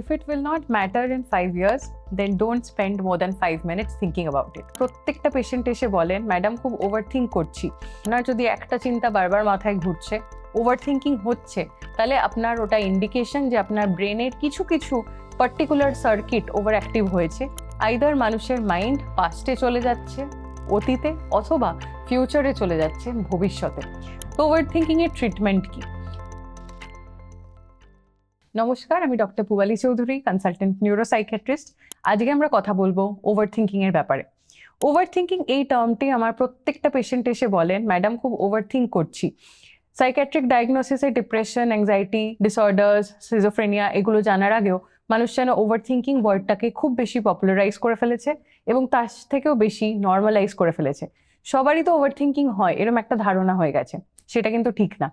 If it will not matter in five years then don't spend more than five minutes thinking about it. প্রত্যেকটা patient এসে বলেন madam খুব over think করছি। আপনার যদি একটা চিন্তা বারবার মাথায় ঘুরছে ওভার থিঙ্কিং হচ্ছে, তাহলে আপনার ওটা ইন্ডিকেশন যে আপনার ব্রেনের কিছু কিছু পার্টিকুলার সার্কিট ওভার অ্যাক্টিভ হয়েছে। আইদার মানুষের মাইন্ড পাস্টে চলে যাচ্ছে, অতীতে, অথবা ফিউচারে চলে যাচ্ছে, ভবিষ্যতে। তো ওভার থিঙ্কিংয়ের ট্রিটমেন্ট কি? নমস্কার, আমি doctor Pubali Chowdhury consultant neuropsychiatrist আজকে আমরা কথা বলব ওভার এর ব্যাপারে। ওভার থিঙ্কিং এই টার্মটি আমার প্রত্যেকটা পেশেন্ট এসে বলেন ম্যাডাম খুব ওভার থিঙ্ক করছি সাইকিয়াট্রিক ডায়াগনোসিসে ডিপ্রেশন অ্যাংজাইটি ডিসঅর্ডার্স সিজোফ্রেনিয়া এগুলো জানার আগেও মানুষ যেন ওভার থিঙ্কিং ওয়ার্ডটাকে খুব বেশি পপুলারাইজ করে ফেলেছে এবং তার থেকেও বেশি নর্মালাইজ করে ফেলেছে। সবারই তো ওভার থিঙ্কিং হয় এরকম একটা ধারণা হয়ে গেছে। সেটা কিন্তু ঠিক না।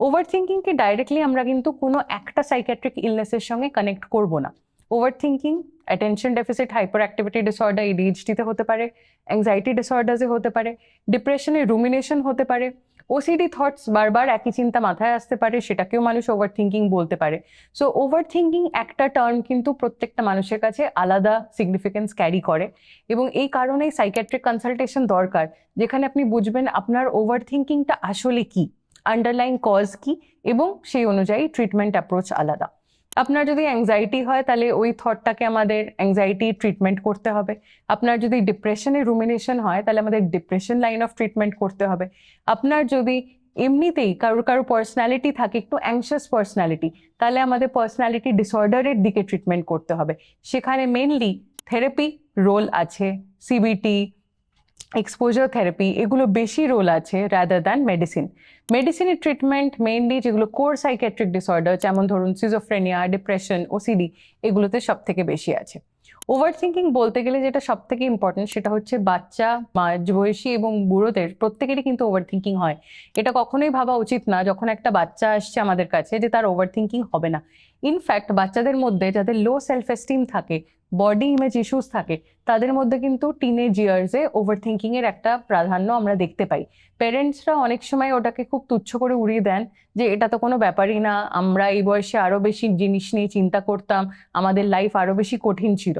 ওভার থিঙ্কিংকে ডাইরেক্টলি আমরা কিন্তু কোনো একটা সাইকিয়াট্রিক ইলনেসের সঙ্গে কানেক্ট করব না। Over thinking attention deficit hyper activity disorder এডিএইচডিতে হতে পারে অ্যাংজাইটি ডিসঅর্ডার্সে হতে পারে ডিপ্রেশনে রুমিনেশন হতে পারে ওসিডি থটস বারবার একই চিন্তা মাথায় আসতে পারে, সেটাকেও মানুষ ওভার থিঙ্কিং বলতে পারে। সো ওভার থিঙ্কিং একটা টার্ম কিন্তু প্রত্যেকটা মানুষের কাছে আলাদা সিগনিফিকেন্স ক্যারি করে এবং এই কারণেই সাইকিয়াট্রিক কনসালটেশন দরকার, যেখানে আপনি বুঝবেন আপনার ওভার থিঙ্কিংটা আসলে কি। আন্ডারলাইন কজ কি এবং সেই অনুযায়ী ট্রিটমেন্ট অ্যাপ্রোচ আলাদা। আপনার যদি অ্যাংজাইটি হয়, তাহলে ওই থটটাকে আমাদের অ্যাংজাইটি ট্রিটমেন্ট করতে হবে। আপনার যদি ডিপ্রেশনে রুমিনেশন হয়, তাহলে আমাদের ডিপ্রেশন লাইন অফ ট্রিটমেন্ট করতে হবে। আপনার যদি এমনিতেই কারোর কারও পার্সোনালিটি থাকে, একটু অ্যাংশাস পার্সোনালিটি তাহলে আমাদের পার্সোনালিটি ডিসঅর্ডারের দিকে ট্রিটমেন্ট করতে হবে। সেখানে মেনলি থেরাপি রোল আছে সিবিটি এক্সপোজার থেরাপি এগুলো বেশি রোল আছে রাদার দ্যান মেডিসিন মেডিসিনের ট্রিটমেন্ট মেইনলি যেগুলো কোর সাইকেট্রিক ডিসঅর্ডার যেমন ধরুন সিজোফ্রেনিয়া ডিপ্রেশন ওসিডি এগুলোতে সব থেকে বেশি আছে। ওভার থিঙ্কিং বলতে গেলে যেটা সব থেকে ইম্পর্টেন্ট সেটা হচ্ছে বাচ্চা মাঝবয়সী এবং বুড়োদের প্রত্যেকেরই কিন্তু ওভার থিঙ্কিং হয়। এটা কখনোই ভাবা উচিত না যখন একটা বাচ্চা আসছে আমাদের কাছে যে তার ওভার থিঙ্কিং হবে না। ইনফ্যাক্ট বাচ্চাদের মধ্যে যাদের লো সেলফ এস্টিম থাকে বডি ইমেজ ইস্যুস থাকে, তাদের মধ্যে কিন্তু টিনেজ ইয়ার্সে ওভার থিঙ্কিং এর একটা প্রাধান্য আমরা দেখতে পাই। প্যারেন্টসরা অনেক সময় ওটাকে খুব তুচ্ছ করে উড়িয়ে দেন যে এটা তো কোনো ব্যাপারই না, আমরা এই বয়সে আরও বেশি জিনিস নিয়ে চিন্তা করতাম, আমাদের লাইফ আরও বেশি কঠিন ছিল।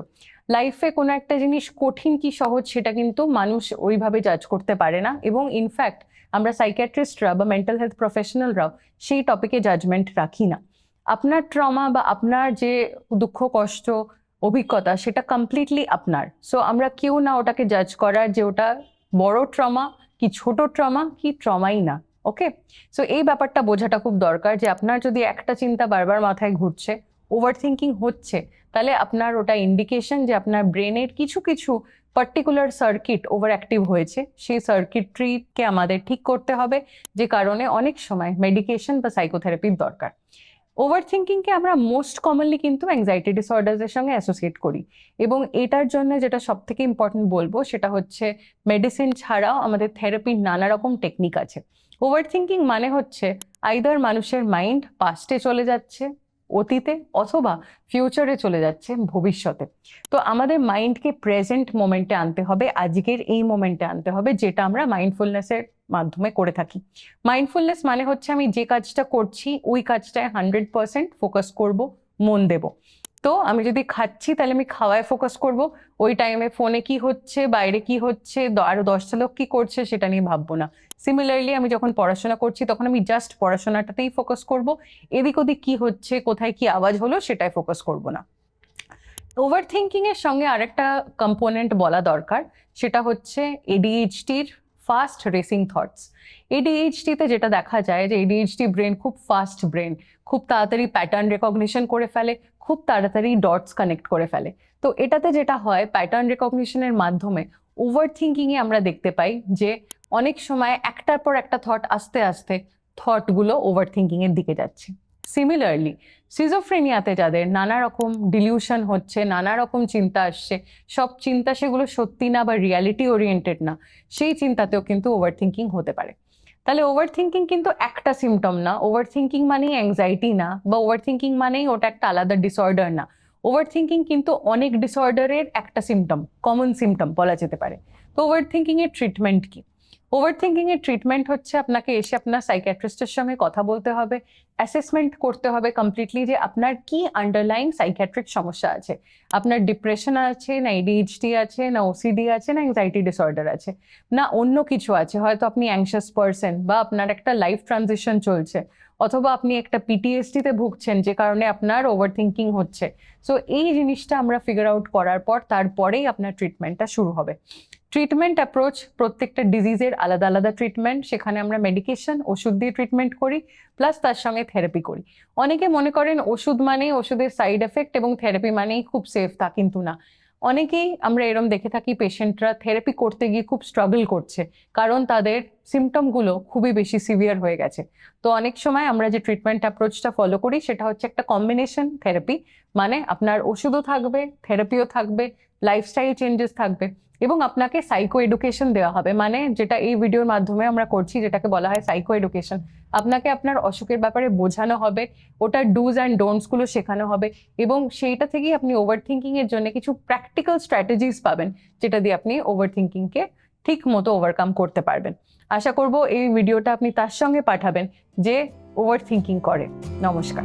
লাইফে কোনো একটা জিনিস কঠিন কি সহজ সেটা কিন্তু মানুষ ওইভাবে জাজ করতে পারে না এবং ইনফ্যাক্ট আমরা সাইকিয়াট্রিস্টরা বা মেন্টাল হেলথ প্রফেশনালরাও সেই টপিকে জাজমেন্ট রাখি না। আপনার ট্রমা বা আপনার যে দুঃখ, কষ্ট অভিজ্ঞতা, সেটা কমপ্লিটলি আপনার। সো আমরা কেউ না ওটাকে জাজ করার যে ওটা বড় ট্রমা কি ছোট ট্রমা কি ট্রমাই না ওকে সো এই ব্যাপারটা বোঝাটা খুব দরকার যে আপনার যদি একটা চিন্তা বারবার মাথায় ঘুরছে ওভার থিঙ্কিং হচ্ছে, তাহলে আপনার ওটা ইন্ডিকেশন যে আপনার ব্রেনের কিছু কিছু পার্টিকুলার সার্কিট ওভার অ্যাক্টিভ হয়েছে, সেই সার্কিট্রিকে আমাদের ঠিক করতে হবে, যে কারণে অনেক সময় মেডিকেশন বা সাইকোথেরাপির দরকার। ওভার থিঙ্কিংকে আমরা মোস্ট কমনলি কিন্তু অ্যাংজাইটি ডিসঅর্ডার্সের সঙ্গে অ্যাসোসিয়েট করি। এবং এটার জন্য যেটা সব থেকে ইম্পর্টেন্ট বলব, সেটা হচ্ছে মেডিসিন ছাড়াও আমাদের থেরাপির নানা রকম টেকনিক আছে। ওভার থিঙ্কিং মানে হচ্ছে আইদার মানুষের মাইন্ড পাস্টে চলে যাচ্ছে, অতীতে অথবা ফিউচারে চলে যাচ্ছে, ভবিষ্যতে। তো আমাদের মাইন্ডকে প্রেজেন্ট মোমেন্টে আনতে হবে, আজকের এই মোমেন্টে আনতে হবে, যেটা আমরা মাইন্ডফুলনেসের মাধ্যমে করে থাকি। মাইন্ডফুলনেস মানে হচ্ছে আমি যে কাজটা করছি, ওই কাজটায় হান্ড্রেড পার্সেন্ট ফোকাস করব, মন দেব। তো আমি যদি খাচ্ছি, তাহলে আমি খাওয়ায় ফোকাস করব। ওই টাইমে ফোনে কি হচ্ছে, বাইরে কি হচ্ছে, দ- আরও দশটা লোক কি করছে, সেটা নিয়ে ভাববো না। সিমিলারলি আমি যখন পড়াশোনা করছি, তখন আমি জাস্ট পড়াশোনাটাতেই ফোকাস করব। এদিক ওদিক কি হচ্ছে, কোথায় কি আওয়াজ হলো সেটাই ফোকাস করব না। ওভার থিঙ্কিং এর সঙ্গে আরেকটা কম্পোনেন্ট বলা দরকার, সেটা হচ্ছে এডিএইচডির ফাস্ট রেসিং থটস এডিএইচডিতে যেটা দেখা যায় যে এডিএইচডি ব্রেন খুব ফাস্ট ব্রেন খুব তাড়াতাড়ি প্যাটার্ন রেকগনিশন করে ফেলে, খুব তাড়াতাড়ি ডটস কানেক্ট করে ফেলে। তো এটাতে যেটা হয় প্যাটার্ন রেকগনিশনের মাধ্যমে ওভার থিঙ্কিংয়ে আমরা দেখতে পাই যে অনেক সময় একটার পর একটা থট আস্তে আস্তে থটগুলো ওভার থিঙ্কিংয়ের দিকে যাচ্ছে। সিমিলারলি সিজোফ্রেনিয়াতে যাদের নানা রকম ডিলিউশন হচ্ছে, নানা রকম চিন্তা আসছে, সব চিন্তা সেগুলো সত্যি না বা রিয়ালিটি ওরিয়েন্টেড না, সেই চিন্তাতেও কিন্তু ওভার থিঙ্কিং হতে পারে। তাহলে ওভার থিঙ্কিং কিন্তু একটা সিমটম না ওভার থিঙ্কিং মানেই অ্যাংজাইটি না, বা ওভার থিঙ্কিং মানেই ওটা একটা আলাদা ডিসঅর্ডার না। ওভার থিঙ্কিং কিন্তু অনেক ডিসঅর্ডারের একটা সিমটম কমন সিমটম বলা যেতে পারে। তো ওভার থিঙ্কিং এর ট্রিটমেন্ট কি? ওভার থিঙ্কিং এর ট্রিটমেন্ট হচ্ছে আপনাকে এসে আপনার সাইকিয়াট্রিস্টের সঙ্গে কথা বলতে হবে অ্যাসেসমেন্ট করতে হবে কমপ্লিটলি যে আপনার কি আন্ডারলাইং সাইকিয়াট্রিক সমস্যা আছে। আপনার ডিপ্রেশন আছে, না এডিএইচডি আছে, না ওসিডি আছে, না অ্যাংজাইটি ডিসঅর্ডার আছে। না অন্য কিছু আছে, হয়তো আপনি অ্যাংশাস পার্সন বা আপনার একটা লাইফ ট্রানজিশন চলছে, অথবা আপনি একটা পিটিএসডিতে ভুগছেন যে কারণে আপনার ওভার থিঙ্কিং হচ্ছে। সো এই জিনিসটা আমরা ফিগার আউট করার পর তারপরেই আপনার ট্রিটমেন্টটা শুরু হবে। ট্রিটমেন্ট অ্যাপ্রোচ প্রত্যেকটা ডিজিজের আলাদা আলাদা ট্রিটমেন্ট সেখানে আমরা মেডিকেশন ওষুধ দিয়ে ট্রিটমেন্ট করি প্লাস তার সঙ্গে থেরাপি করি। অনেকে মনে করেন ওষুধ মানেই ওষুধের সাইড এফেক্ট এবং থেরাপি মানেই খুব সেফ তা কিন্তু না। অনেকেই আমরা এরম দেখে থাকি পেশেন্টরা থেরাপি করতে গিয়ে খুব স্ট্রাগল করছে, কারণ তাদের সিমটমগুলো খুবই বেশি সিভিয়ার হয়ে গেছে। তো অনেক সময় আমরা যে ট্রিটমেন্ট অ্যাপ্রোচটা ফলো করি, সেটা হচ্ছে একটা কম্বিনেশন থেরাপি মানে আপনার ওষুধও থাকবে থেরাপিও থাকবে লাইফস্টাইল চেঞ্জেস থাকবে। এবং আপনাকে সাইকো এডুকেশন দেওয়া হবে। মানে যেটা এই ভিডিওর মাধ্যমে আমরা করছি, যেটাকে বলা হয় সাইকো এডুকেশন আপনাকে আপনার অসুখের ব্যাপারে বোঝানো হবে, ওটার ডুজ অ্যান্ড ডোন্টসগুলো শেখানো হবে এবং সেইটা থেকেই আপনি ওভার থিঙ্কিং এর জন্য কিছু প্র্যাকটিক্যাল স্ট্র্যাটেজিস পাবেন, যেটা দিয়ে আপনি ওভার থিঙ্কিংকে ঠিক মতো ওভারকাম করতে পারবেন। আশা করব এই ভিডিওটা আপনি তার সঙ্গে পাঠাবেন যে ওভার থিঙ্কিং করে। নমস্কার।